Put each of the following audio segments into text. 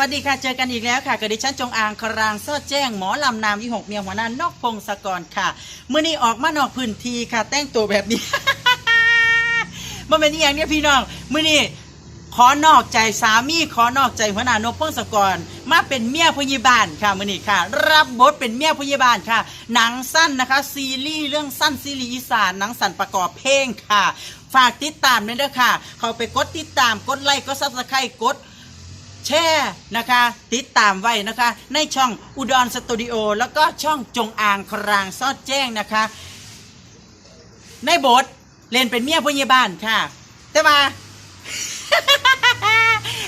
วัสดีค่ะ เจอกันอีกแล้วค่ะกับดิฉันจงอางครางซอดแจ้งหมอลำนามยี่หกเมียหัวหน้านอกพงศกรค่ะเมื่อนี้ออกมานอกพื้นที่ค่ะ แต่งตัวแบบนี้ มันเป็นอย่างเนี้ยพี่น้องเมื่อนี้ขอนอกใจสามีขอนอกใจหัวหน้านกพงศกรมาเป็นเมียพยาบาลค่ะมื่อนี้ค่ะ รับบทเป็นเมียพยาบาลค่ะ หนังสั้นนะคะ ซีรีส์เรื่องสั้นซีรีส์อีสานหนังสั้นประกอบเพลงค่ะ ฝากติดตามด้วยเด้อค่ะ เขาไปกดติดตามกดไลค์กดซับสไครต์กด แชร์นะคะ ติดตามไว้นะคะ ในช่องอุดรสตูดิโอแล้วก็ช่องจงอางครางซอดแจ้งนะคะ ในบทเล่นเป็นเมียพยาบาลค่ะ แต่ว่า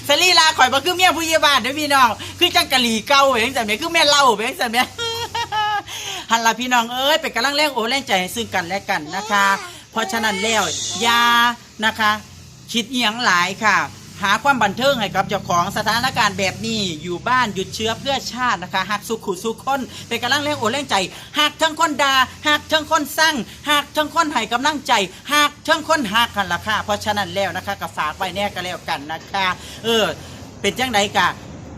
สลีลาข่อยบ่คือเมียพยาบาลเด้อพี่น้องคือจังกะหลีเก่าเองแต่เมียคือแม่เล่าเองแต่เมียหันละพี่น้องเอ้ยเป็นกำลังแรงโอแรงใจซึ่งกันและกันนะคะ เพราะฉะนั้นแล้วยานะคะ คิดเอียงหลายค่ะ หาความบันเทิงให้กับเจ้าของสถานการณ์แบบนี้อยู่บ้านหยุดเชื้อเพื่อชาตินะคะหักสุขุสุขคนเป็นกำลังแรงโอแรงใจหักทั้งคนดาหักทั้งคนสร้างหักทั้งคนให้กำลังใจหักทั้งคนหักกันละค่ะเพราะฉะนั้นแล้วนะคะก็ฝากไว้แน่ก็แล้วกันนะคะ เออ เป็นจังไดกะ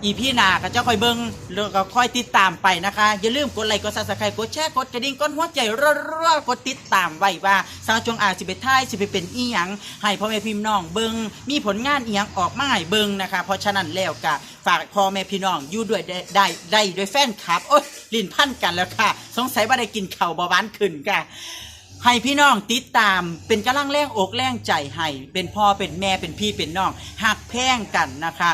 อีพี่นาก็จะคอยเบิ้งแล้วก็คอยติดตามไปนะคะ อย่าลืมกดไลค์กดซับสไครต์กดแชร์กดกระดิ่งกดหัวใจรัวๆกดติดตามไว้ว่าสาวจงอาจสิไปท่ายสิไปเป็นอีหยังให้พ่อแม่พี่น้องเบิ้งมีผลงานอีหยังออกมาให้เบิ้งนะคะ เพราะฉะนั้นแล้วก็ฝากพ่อแม่พี่น้องอยู่ด้วยได้ได้ได้ด้วยแฟนคลับ โอ๊ยลิ้นพันกันแล้วค่ะ สงสัยว่าได้กินข่าวเบาหวานขึ้นค่ะ ให้พี่น้องติดตามเป็นกำลังแรงอกแรงใจให้เป็นพ่อเป็นแม่เป็นพี่เป็นน้องหักแพงกันนะคะ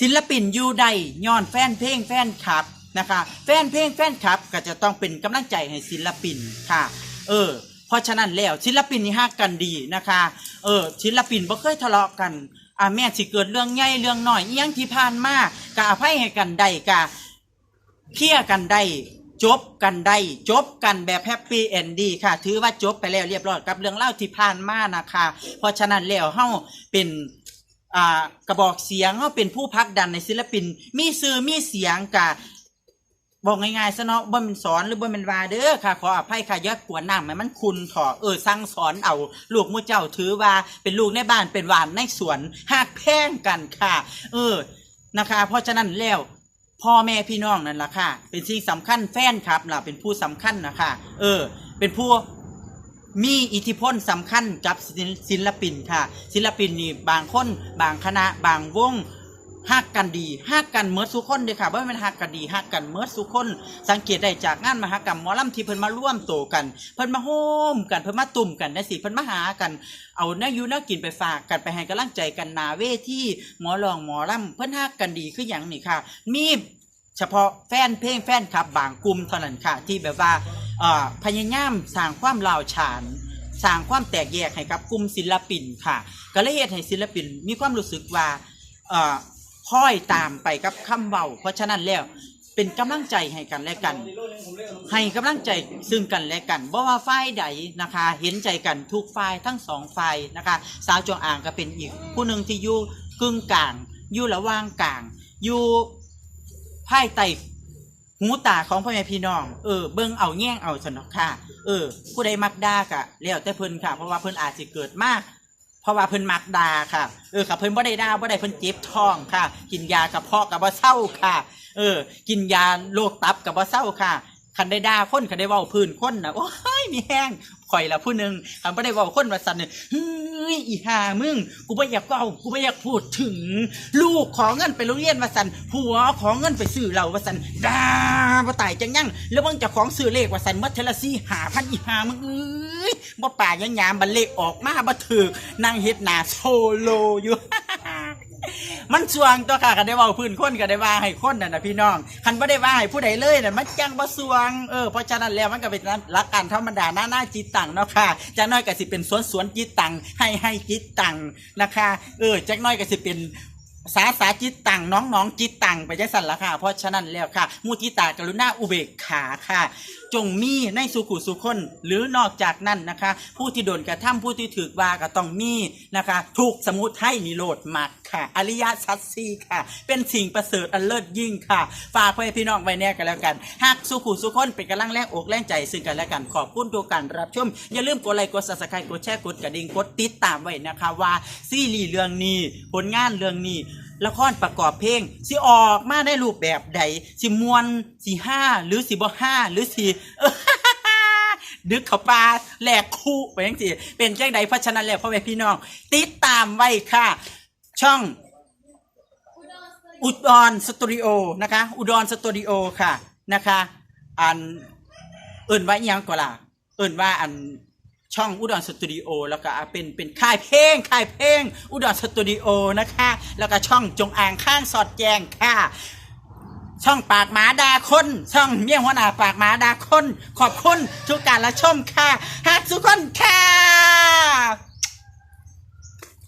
ศิลปินอยู่ใดย้อนแฟนเพลงแฟนคลับนะคะ แฟนเพลงแฟนคลับก็จะต้องเป็นกำลังใจให้ศิลปินค่ะ เออ เพราะฉะนั้นแล้วศิลปินนี่ฮักกันดีนะคะ เออศิลปินบ่เคยทะเลาะกันอ่าแม่สิเกิดเรื่องใหญ่เรื่องน้อยอีหยังที่ผ่านมากะอภัยให้กันได้กะเคลียร์กันได้จบกันได้จบกันแบบแฮปปี้เอนดีค่ะ ถือว่าจบไปแล้วเรียบร้อยกับเรื่องเล่าที่ผ่านมานะคะ เพราะฉะนั้นแล้วเฮาเป็น อ่ากระบอกเสียงเฮาเป็นผู้พักดันในศิลปิน มีซื้อมีเสียงกะบอกง่ายๆซะเนาะบ่มันสอนหรือบ่มันว่าเด้อค่ะ ขออภัยค่ะย่ากวนน้ำให้มันคุณถอเออสั่งสอนเอาลูกมู่เจ้าถือว่าเป็นลูกในบ้านเป็นหวานในสวนหักแพงกันค่ะ เออนะคะ เพราะฉะนั้นแล้วพ่อแม่พี่น้องนั่นแหละค่ะ เป็นสิ่งสำคัญแฟนครับล่ะเป็นผู้สำคัญนะคะเออ เป็นผู้ มีอิทธิพลสำคัญกับศิลปินค่ะ ศิลปินนี่บางคนบางคณะบางวงฮักกันดีฮักกันเมิดสุคนเลยค่ะว่ามันฮักกันดีฮักกันเมิดสุคน สังเกตได้จากงานมหกรรมหมอลำที่เพิ่นมาร่วมโตกัน เพิ่นมาโฮมกันเพิ่นมาตุ่มกันนะสิเพิ่นมาหากัน เอาเนื้อยูเนื้อกินไปฝากกันไปให้กำลังใจกันนาเวที่หมอลองหมอลำเพิ่นฮักกันดีคืออย่างนี้ค่ะ มีเฉพาะแฟนเพลงแฟนคลับบางกลุ่มเท่านั้นค่ะ ที่แบบว่า พยายามสร้างความลาวฉานสร้างความแตกแยกให้กับกลุ่มศิลปินค่ะ ก็เลยเหตุให้ศิลปินมีความรู้สึกว่าเอ่อคอยตามไปกับคำเว้าเพราะฉะนั้นแล้วเป็นกำลังใจให้กันและกัน ให้กำลังใจซึ่งกันและกันบ่ว่าฝ่ายใดนะคะ เห็นใจกันทุกฝ่ายทั้งสองฝ่ายนะคะ สาวจงอ่างก็เป็นอีก ผู้หนึ่งที่อยู่กึ่งกลางอยู่ระหว่างกลางอยู่ภายใต้ หูตาของพ่อแม่พี่น้อง เออ เบิ่งเอาแง่งเอาสนอกค่ะ เออ ผู้ใดมักด่ากะแล้วแต่เพิ่นค่ะ เพราะว่าเพิ่นอาจสิเกิดมาก เพราะว่าเพิ่นมักด่าค่ะ เออค่ะเพิ่นบ่ได้ด่าบ่ได้เพิ่นเจ็บท้องค่ะ กินยากระเพาะกับบ่เศร้าค่ะ เออ กินยาโรคตับกับบ่เศร้าค่ะคันได้ด่าคนคันได้เว้าพื้นคนนะโอ้ยมีแห้งข่อยละผู้หนึ่งคันบ่ได้เว้าคนว่าซั่นเนี่ย ยอีห่ามึง กูไม่อยากเล่ากูไม่อยากพูดถึง ลูกขอเงินไปโรงเรียนวาสันผัวขอเงินไปซื้อเหล่าวาสันด่าบ่ตายจังยังแล้วมึงจะของซื้อเลขวาสันหมดเทลซี่หาพันอีห่ามึงเอ้ยบ่ป่ายังยามบันเลขออกมาบ่ถูกนั่งเฮ็ดหน้าโซโลอยู่ มันสวงตัวค่ะกันได้ว่าพื้นคนก็ได้ว่าให้คนน่ะนะพี่น้องคันบ่ได้ว่าให้ผู้ใดเลยน่ะมันจังบ่สวงเออเพราะฉะนั้นแล้วมันก็เป็นหลักการธรรมดาหน้าหน้าจิตตังเนาะค่ะจักน้อยก็สิเป็นสวนสวนจิตตังให้ให้จิตตังนะคะเออจักน้อยก็สิเป็นสาสาจิตตังน้องน้องจิตตังไปจังสันละค่ะ เพราะฉะนั้นแล้วค่ะ มุทิตากรุณาอุเบกขาค่ะ จงมีในสุขุสุคนหรือนอกจากนั้นนะคะ ผู้ที่โดนกระทำผู้ที่ถือว่าก็ต้องมีนะคะถูกสมุทัยนิโรธมักค่ะ อริยสัจสี่ค่ะ เป็นสิ่งประเสริฐอันเลิศยิ่งค่ะ ฝากไว้พี่น้องไว้แน่กันแล้วกัน หากสุขุสุคนเป็นกำลังแรงอกแรงใจซึ่งกันและกันขอบคุณทุกการรับชม อย่าลืมกดไลค์กดซับสไครต์กดแชร์กดกระดิ่งกดติดตามไว้นะคะว่าซีรีส์เรื่องนี้ผลงานเรื่องนี้ ละครประกอบเพลงสิออกมาในรูปแบบใดสิมวนสิห้าหรือสิบ่ห้าหรือสิดึกเขาปลาแหลกคู่ไปยังสิเป็นแจังใดเพราะฉะนั้นแล้วพ่อแม่พี่น้อง ติดตามไว้ค่ะ ช่อง อุดรสตูดิโอนะคะ อุดรสตูดิโอค่ะนะคะ อันเอิ่นว่าอหยังก็ล่ะเอิ่นว่าอัน ช่องอุดรสตูดิโอแล้วก็เป็นเป็นค่ายเพลงค่ายเพลงอุดรสตูดิโอนะคะ แล้วก็ช่องจงอ่างข้างสอดแจงค่ะช่องปากหมาดาคนช่องเมี่ยงหัวหน้าปากหมาดาคน ขอบคุณทุกการรับชมค่ะฮักทุกคนค่ะ